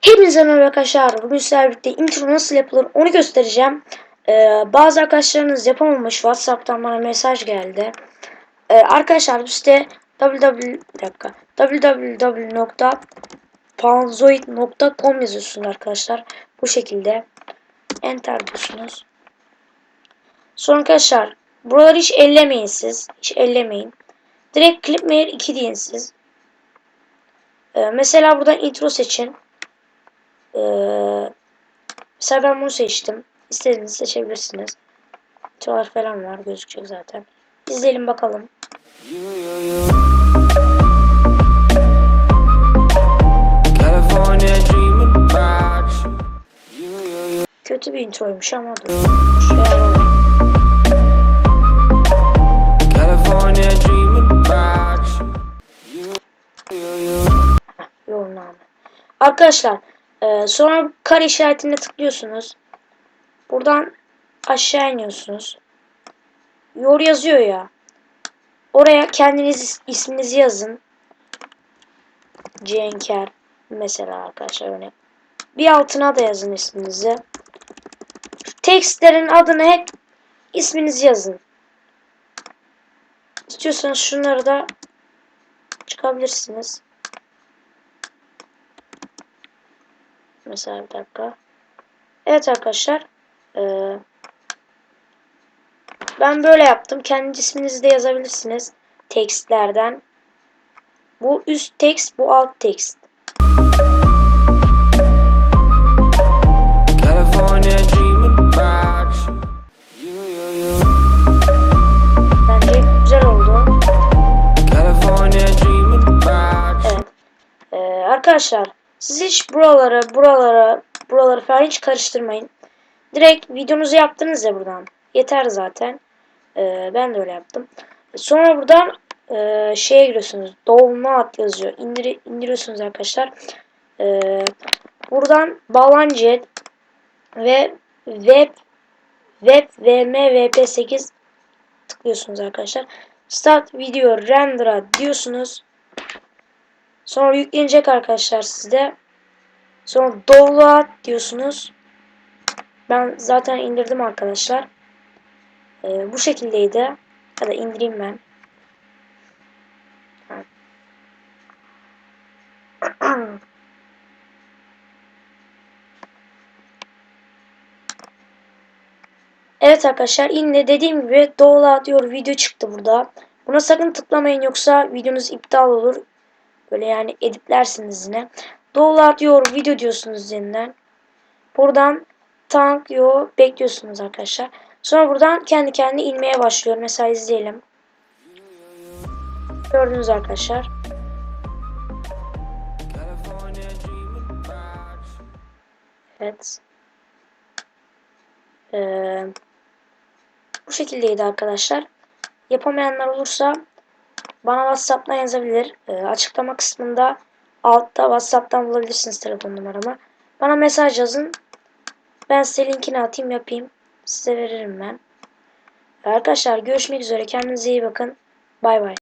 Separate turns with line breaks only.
Hepinize merhaba arkadaşlar. Bugün sizlerle birlikte intro nasıl yapılır onu göstereceğim. Ee, bazı arkadaşlarınız yapamamış. Whatsapp'tan bana mesaj geldi. Ee, arkadaşlar bu site www.panzoid.com yazıyorsunuz arkadaşlar. Bu şekilde enter diyorsunuz. Sonra arkadaşlar buraları hiç ellemeyin siz. Hiç ellemeyin. Direkt Clipmaker 2 deyin siz. Ee, mesela buradan intro seçin. Ee, mesela ben bunu seçtim. İstediğinizi seçebilirsiniz. Çoğar falan var gözükecek zaten. İzleyelim bakalım.
California.
Kötü bir introymuş ama dur. Şöyle alalım.
California dreaming about you.
Yorumlama. Arkadaşlar e, sonra kare işaretine tıklıyorsunuz. Buradan aşağı iniyorsunuz. Yor yazıyor ya. Oraya kendiniz is- isminizi yazın. Cenker mesela arkadaşlar örnek. Bir altına da yazın isminizi. Tekstlerin adını hep isminizi yazın. İstiyorsanız şunları da çıkabilirsiniz. Mesela bir dakika. Evet arkadaşlar. Ee, ben böyle yaptım. Kendi isminizi de yazabilirsiniz. Tekstlerden. Bu üst tekst, bu alt tekst. Arkadaşlar siz hiç buraları, buraları, buraları falan hiç karıştırmayın. Direkt videonuzu yaptınız ya buradan. Yeter zaten. Ee, ben de öyle yaptım. Sonra buradan e, şeye giriyorsunuz. Download yazıyor. İndir, indiriyorsunuz arkadaşlar. Ee, buradan Balancet ve web web vm vp8 tıklıyorsunuz arkadaşlar. Start video render'a diyorsunuz. Sonra yüklenecek arkadaşlar sizde. Sonra download diyorsunuz. Ben zaten indirdim arkadaşlar. Ee, bu şekildeydi. Ya da indireyim ben. Evet arkadaşlar yine dediğim gibi download diyor video çıktı burada. Buna sakın tıklamayın yoksa videonuz iptal olur. Böyle yani editlersiniz yine. Download diyor video diyorsunuz yeniden. Buradan tank yo bekliyorsunuz arkadaşlar. Sonra buradan kendi kendine inmeye başlıyor. Mesela izleyelim. Gördünüz arkadaşlar. Evet. Ee, bu şekildeydi arkadaşlar. Yapamayanlar olursa bana WhatsApp'tan yazabilir. Ee, açıklama kısmında altta WhatsApp'tan bulabilirsiniz telefon numaramı. Bana mesaj yazın. Ben size linkini atayım yapayım. Size veririm ben. Arkadaşlar görüşmek üzere. Kendinize iyi bakın. Bay bay.